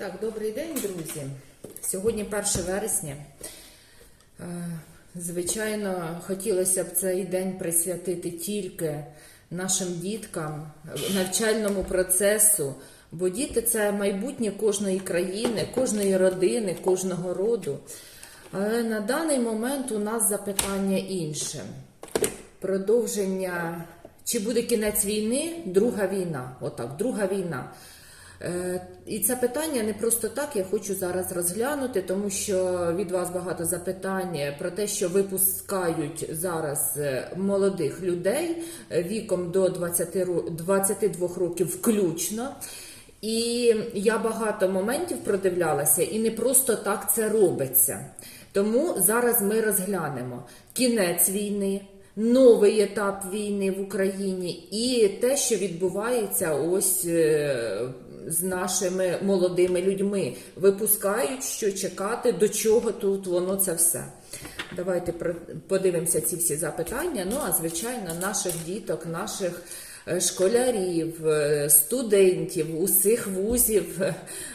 Так, добрий день, друзі. Сьогодні 1 вересня. Е, Звичайно, хотілося б цей день присвятити тільки нашим діткам, навчальному процесу, бо діти це майбутнє кожної країни, кожної родини, кожного роду. Але на даний момент у нас запитання інше. Продовження, чи буде кінець війни, друга війна. Отак, друга війна. Е, І це питання не просто так я хочу зараз розглянути, тому що від вас багато запитань про те, що випускають зараз е, молодих людей е, віком до 20, 22 років включно. І я багато моментів продивлялася, і не просто так це робиться. Тому зараз ми розглянемо кінець війни, новий етап війни в Україні і те, що відбувається ось з нашими молодими людьми. Випускають, що чекати, до чого тут воно це все. Давайте подивимося ці всі запитання. Ну а звичайно, наших діток, наших е, школярів, е, студентів, усіх вузів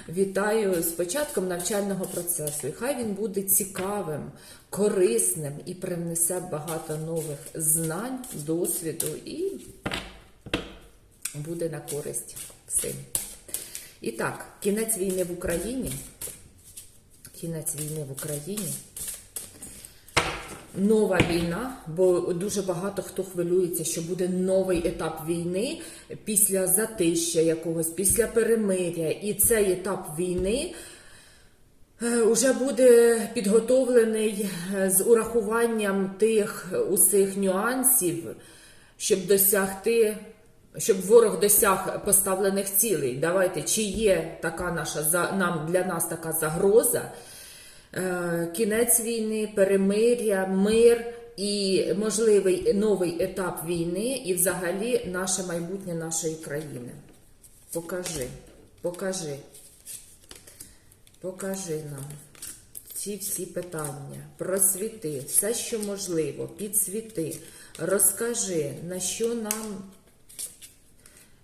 вітаю з початком навчального процесу. І хай він буде цікавим, корисним і привнесе багато нових знань, досвіду і буде на користь всім. І так, кінець війни в Україні. Кінець війни в Україні. Нова війна, бо дуже багато хто хвилюється, що буде новий етап війни після затища якогось, після перемиря. І цей етап війни вже буде підготовлений е, з урахуванням тих усіх нюансів, щоб досягти, щоб ворог досяг поставлених цілей. Давайте, чи є така наша нам для нас така загроза? Е, кінець війни, перемиря, мир і можливий новий етап війни, і взагалі наше майбутнє нашої країни. Покажи, покажи, покажи нам ці всі питання, просвіти все, що можливо, підсвіти, розкажи, на що нам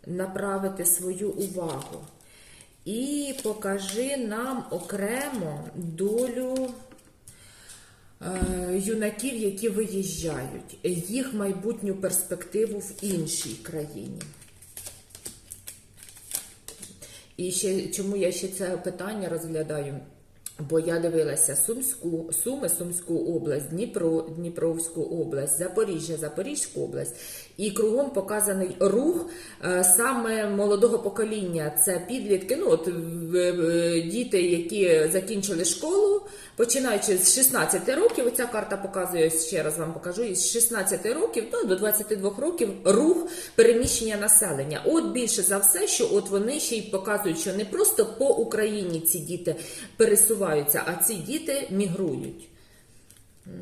направити свою увагу. І покажи нам окремо долю е, юнаків, які виїжджають, їх майбутню перспективу в іншій країні. І ще чому я ще це питання розглядаю? Бо я дивилася Сумську, Суми, Сумську область, Дніпро, Дніпровську область, Запоріжжя, Запорізьку область. І кругом показаний рух е, саме молодого покоління. Це підлітки, ну от в- діти, які закінчили школу, починаючи з 16 років. Оця карта показує ще раз вам покажу. Із 16 років ну, до 22 років рух переміщення населення. От більше за все, що от вони ще й показують, що не просто по Україні ці діти пересуваються, а ці діти мігрують.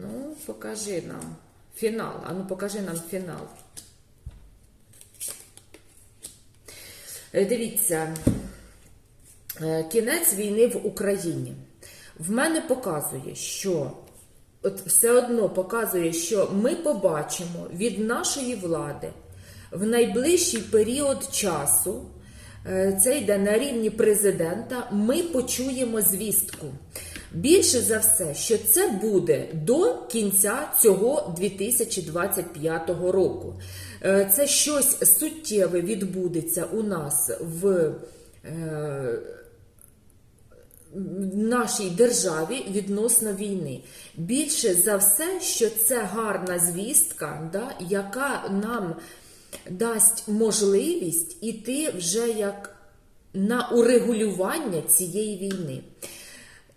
Ну, покажи нам фінал. А ну покажи нам фінал. Е, Дивіться, е, кінець війни в Україні. В мене показує, що от все одно показує, що ми побачимо від нашої влади в найближчий період часу. е, Це йде на рівні президента. Ми почуємо звістку. Більше за все, що це буде до кінця цього 2025 року. Е, Це щось суттєве відбудеться у нас в е, нашій державі відносно війни. Більше за все, що це гарна звістка, да, яка нам дасть можливість іти вже як на урегулювання цієї війни.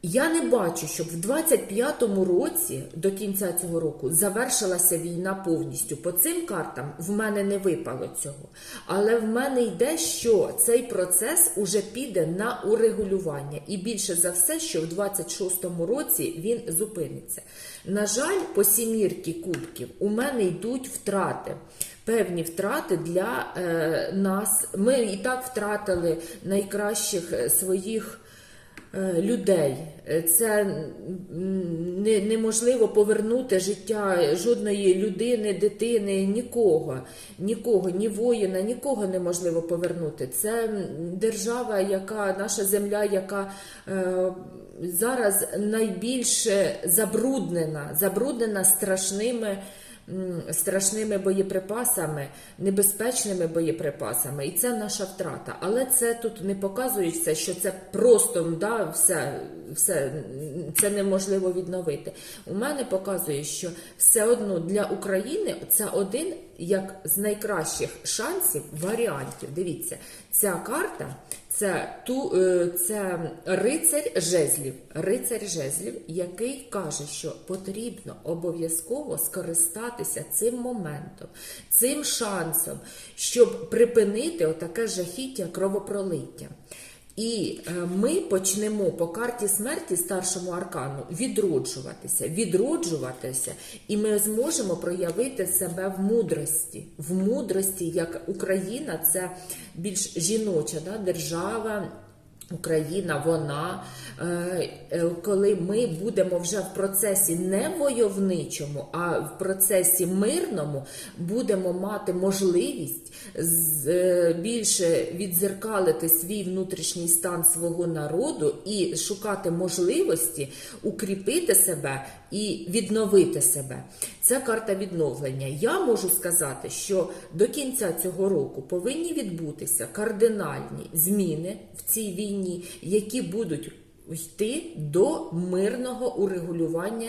Я не бачу, щоб в 25-му році до кінця цього року завершилася війна повністю. По цим картам в мене не випало цього. Але в мене йде, що цей процес уже піде на урегулювання. І більше за все, що в 26-му році він зупиниться. На жаль, по сімірки кубків у мене йдуть втрати. Певні втрати для е, нас. Ми і так втратили найкращих е, своїх людей. Е, Це неможливо повернути життя жодної людини, дитини, нікого, нікого, ні воїна, нікого неможливо повернути. Це держава, яка наша земля, яка е, зараз найбільше забруднена, забруднена страшними. Страшними боєприпасами, небезпечними боєприпасами, і це наша втрата. Але це тут не показується, що це просто да, все, все це неможливо відновити. У мене показує, що все одно для України це один як з найкращих шансів варіантів. Дивіться, ця карта це ту е, це рицарь жезлів, рицарь жезлів, який каже, що потрібно обов'язково скористатися цим моментом, цим шансом, щоб припинити отаке жахіття кровопролиття. І е, ми почнемо по карті смерті старшому аркану відроджуватися, відроджуватися, і ми зможемо проявити себе в мудрості. В мудрості, як Україна, це більш жіноча да, держава. Україна, вона, е, е, коли ми будемо вже в процесі не войовничому, а в процесі мирному, будемо мати можливість е, більше відзеркалити свій внутрішній стан свого народу і шукати можливості укріпити себе і відновити себе. Це карта відновлення. Я можу сказати, що до кінця цього року повинні відбутися кардинальні зміни в цій війні, які будуть йти до мирного урегулювання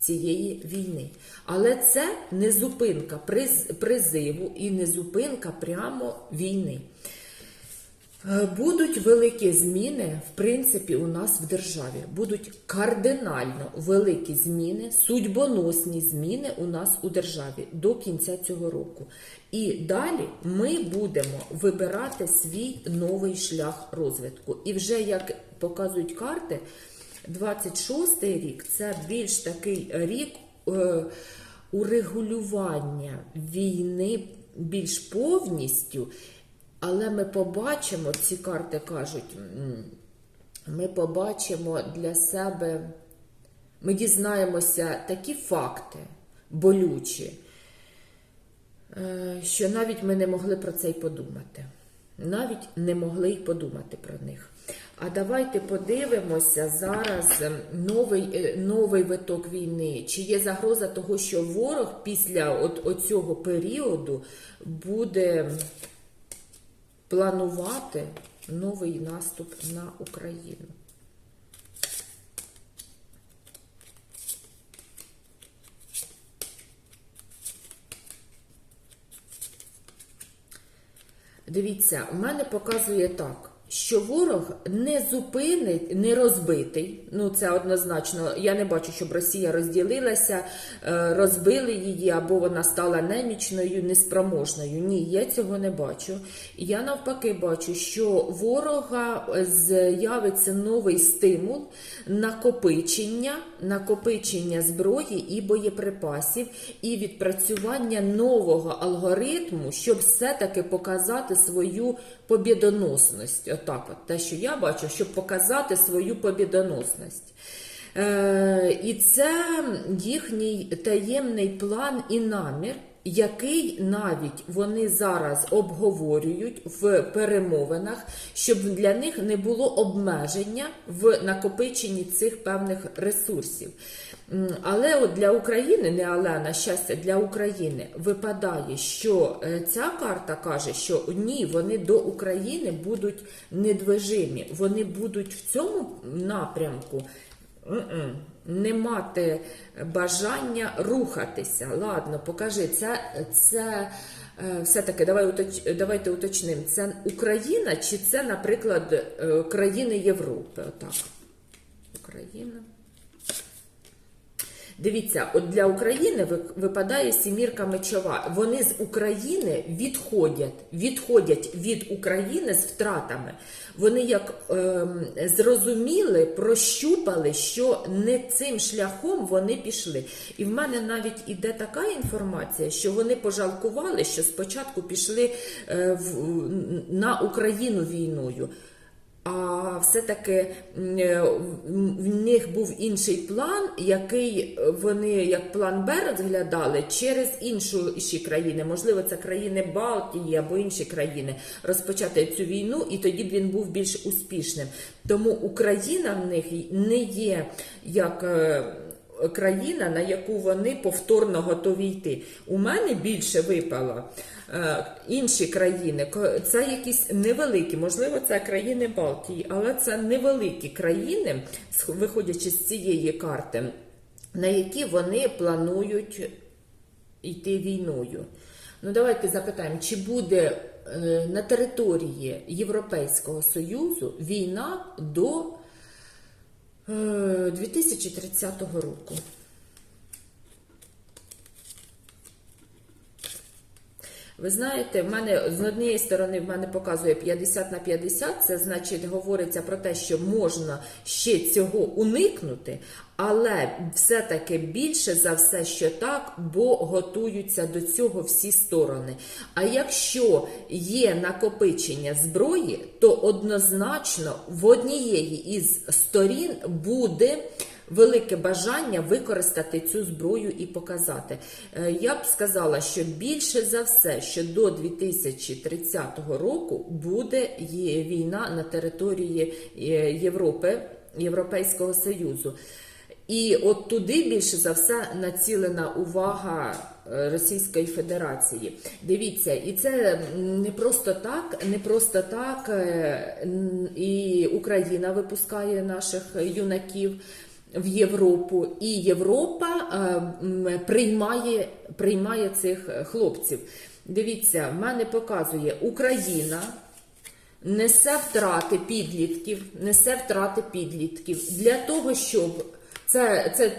цієї війни. Але це не зупинка приз- призиву і не зупинка прямо війни. Е, Будуть великі зміни, в принципі, у нас в державі. Будуть кардинально великі зміни, судьбоносні зміни у нас у державі до кінця цього року. І далі ми будемо вибирати свій новий шлях розвитку. І вже як показують карти, 26-й рік це більш такий рік е, урегулювання війни більш повністю. Але ми побачимо, ці карти кажуть, ми побачимо для себе, ми дізнаємося такі факти болючі, е, що навіть ми не могли про це й подумати. Навіть не могли й подумати про них. А давайте подивимося зараз ем, новий, е, новий виток війни. Чи є загроза того, що ворог після от, оцього періоду буде планувати новий наступ на Україну. Дивіться, у мене показує так, що ворог не зупинить, не розбитий. Ну, це однозначно. Я не бачу, щоб Росія розділилася, е, розбили її, або вона стала немічною, неспроможною. Ні, я цього не бачу. Я навпаки бачу, що ворога з'явиться новий стимул накопичення, накопичення зброї і боєприпасів, і відпрацювання нового алгоритму, щоб все-таки показати свою побідоносність. Отак, от те, що я бачу, щоб показати свою побідоносність. Е, і це їхній таємний план і намір, який навіть вони зараз обговорюють в перемовинах, щоб для них не було обмеження в накопиченні цих певних ресурсів. Але от для України, не але на щастя, для України випадає, що е, ця карта каже, що ні, вони до України будуть недвижимі, вони будуть в цьому напрямку. Не мати бажання рухатися. Ладно, покажи, це, це все-таки давай давайте уточнимо, це Україна чи це, наприклад, е, країни Європи? Отак. Україна. Дивіться, от для України випадає сімірка мечова. Вони з України відходять, відходять від України з втратами. Вони як ем, зрозуміли, прощупали, що не цим шляхом вони пішли. І в мене навіть іде така інформація, що вони пожалкували, що спочатку пішли е, в, на Україну війною. А все-таки е, в- них був інший план, який вони як план Б розглядали через інші країни, можливо, це країни Балтії або інші країни, розпочати цю війну, і тоді б він був більш успішним. Тому Україна в них не є як. Країна, на яку вони повторно готові йти. У мене більше випало е, інші країни. Це якісь невеликі, можливо, це країни Балтії, але це невеликі країни, виходячи з цієї карти, на які вони планують йти війною. Ну, давайте запитаємо, чи буде е, на території Європейського Союзу війна до 2030 року? Ви знаєте, в мене з однієї сторони в мене показує 50 на 50, це значить говориться про те, що можна ще цього уникнути, але все-таки більше за все, що так, бо готуються до цього всі сторони. А якщо є накопичення зброї, то однозначно в однієї із сторін буде велике бажання використати цю зброю і показати. Е, Я б сказала, що більше за все, що до 2030 року буде війна на території е, Європи, Європейського Союзу. І от туди більше за все націлена увага е, Російської Федерації. Дивіться, і це не просто так, не просто так і Україна випускає наших юнаків в Європу, і Європа е, приймає, приймає цих е, хлопців. Дивіться, в мене показує Україна. Несе втрати підлітків, несе втрати підлітків для того, щоб це, це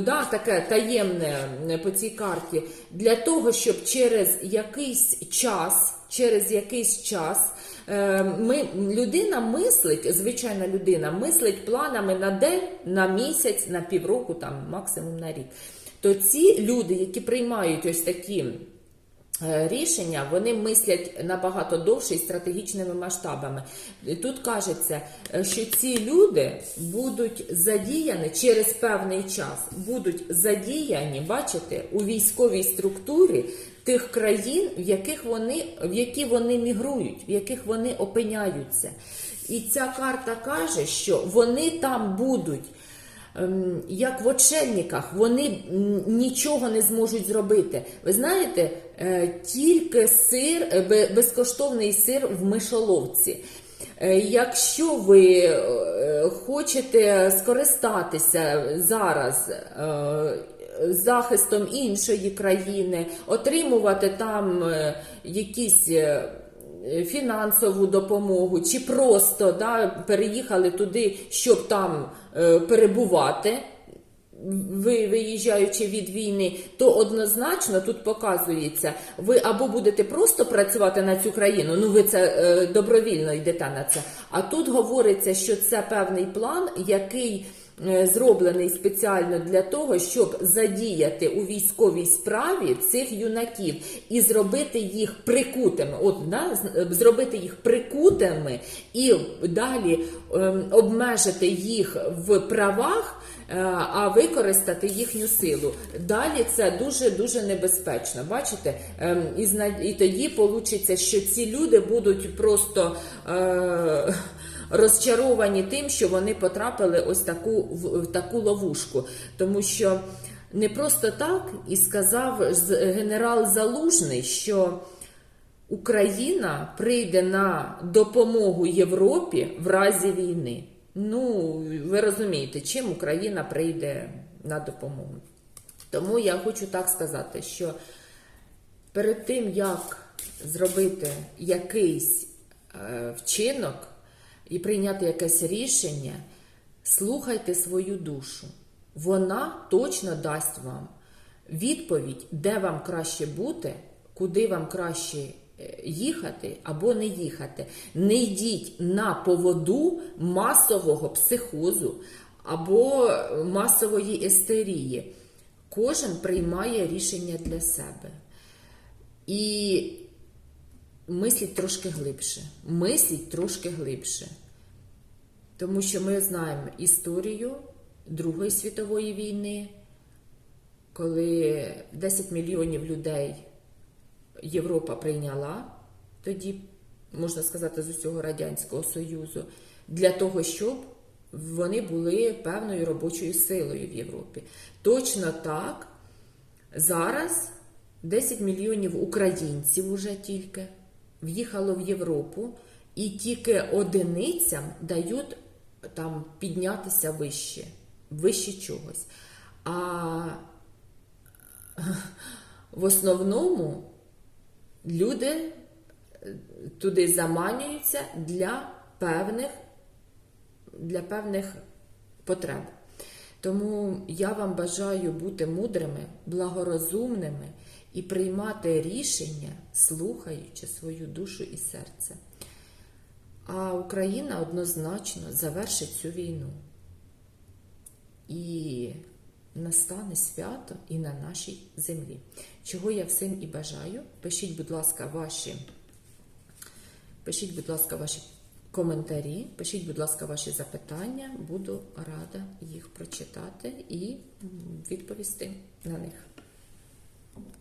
да, таке таємне по цій карті, для того, щоб через якийсь час, через якийсь час ми, людина мислить, звичайна людина мислить планами на день, на місяць, на півроку, там максимум на рік. То ці люди, які приймають ось такі е, рішення, вони мислять набагато довше і стратегічними масштабами. Тут кажеться, е, що ці люди будуть задіяні через певний час, будуть задіяні, бачите, у військовій структурі тих країн, в яких вони, в які вони мігрують, в яких вони опиняються. І ця карта каже, що вони там будуть ем, як в очельниках, вони нічого не зможуть зробити. Ви знаєте, е, тільки сир, е, безкоштовний сир в мишоловці. Е, Якщо ви хочете скористатися зараз захистом іншої країни, отримувати там е, якісь е, фінансову допомогу, чи просто да, переїхали туди, щоб там е, перебувати. Ви виїжджаючи від війни, то однозначно тут показується, ви або будете просто працювати на цю країну, ну ви це е, добровільно йдете на це. А тут говориться, що це певний план, який зроблений спеціально для того, щоб задіяти у військовій справі цих юнаків і зробити їх прикутими. От да, зробити їх прикутими і далі ем, обмежити їх в правах. е, А використати їхню силу. Далі це дуже дуже небезпечно. Бачите? Ем, І, і тоді вийде, що ці люди будуть просто е... розчаровані тим, що вони потрапили ось таку в таку ловушку. Тому що не просто так і сказав генерал Залужний, що Україна прийде на допомогу Європі в разі війни. Ну, ви розумієте, чим Україна прийде на допомогу. Тому я хочу так сказати, що перед тим, як зробити якийсь е, вчинок і прийняти якесь рішення, слухайте свою душу. Вона точно дасть вам відповідь, де вам краще бути, куди вам краще е, їхати або не їхати. Не йдіть на поводу масового психозу або масової естерії. Кожен приймає рішення для себе. І мисліть трошки глибше. Мисліть трошки глибше. Тому що ми знаємо історію Другої світової війни, коли 10 мільйонів людей Європа прийняла тоді, можна сказати, з усього Радянського Союзу, для того, щоб вони були певною робочою силою в Європі. Точно так, зараз 10 мільйонів українців уже тільки в'їхало в Європу, і тільки одиницям дають там піднятися вище, вище чогось. А в основному люди е, туди заманюються для певних, для певних потреб. Тому я вам бажаю бути мудрими, благорозумними і приймати рішення, слухаючи свою душу і серце. А Україна однозначно завершить цю війну. І настане свято і на нашій землі. Чого я всім і бажаю. Пишіть, будь ласка, ваші, пишіть, будь ласка, ваші коментарі, пишіть, будь ласка, ваші запитання. Буду рада їх прочитати і відповісти на них.